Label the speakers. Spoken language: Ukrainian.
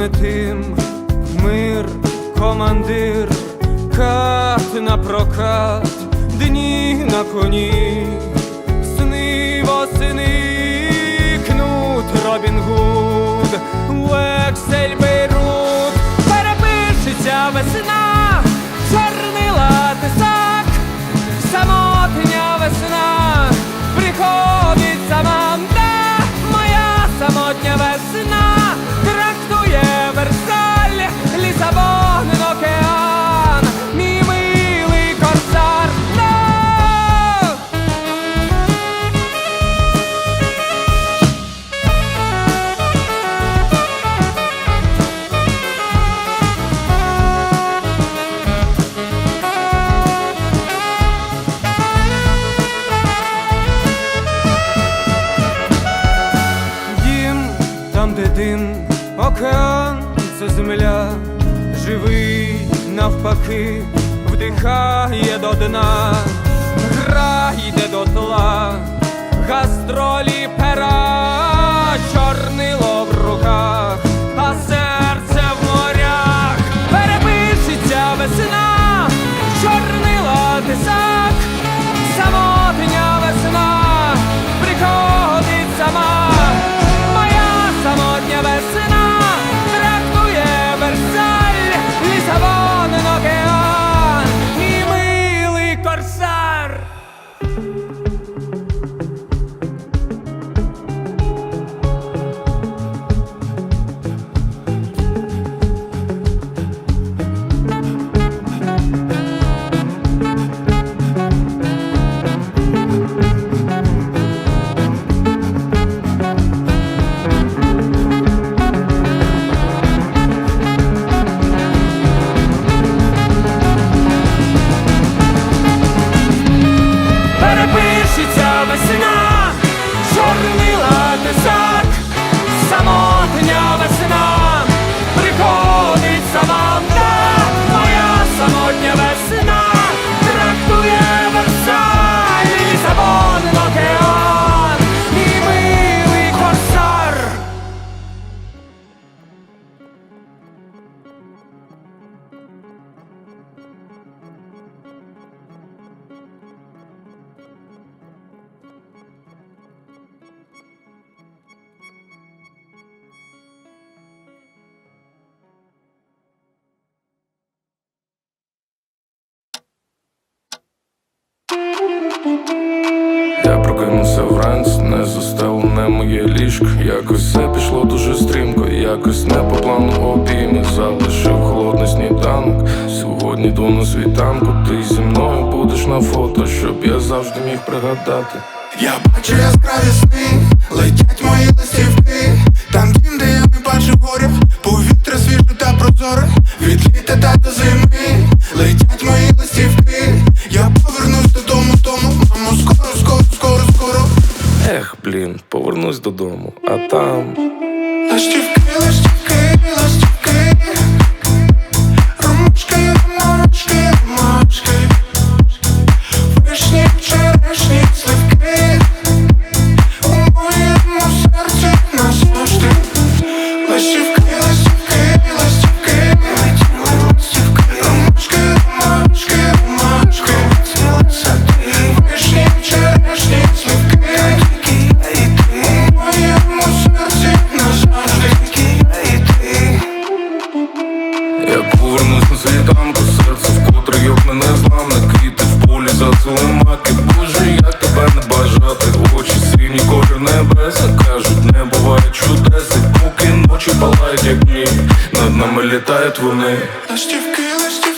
Speaker 1: не тим, мир, командир, кат на прокат, дні на коні, сни восени, кнут Робін Гуд, Вексель Бейрут, перепишеться весна, чорнила тиса. Дим, океан це земля, живий навпаки, вдихає до дна, гра йде до тла, гастролі перепишеться весна, чорнила
Speaker 2: моє ліжко. Якось все пішло дуже стрімко, якось не по плану. Обійми Залишив холодний сніданок. Сьогодні йду на світанку, ти зі мною будеш на фото, щоб я завжди міг пригадати.
Speaker 3: Я бачу яскраві сни, летять мої листівки. Там дім, де я не бачив горя. Повітря свіже та прозоре. Від літа та до зими додому,
Speaker 2: а там дні. Над нами літають вони.
Speaker 3: Ластівки, ластівки,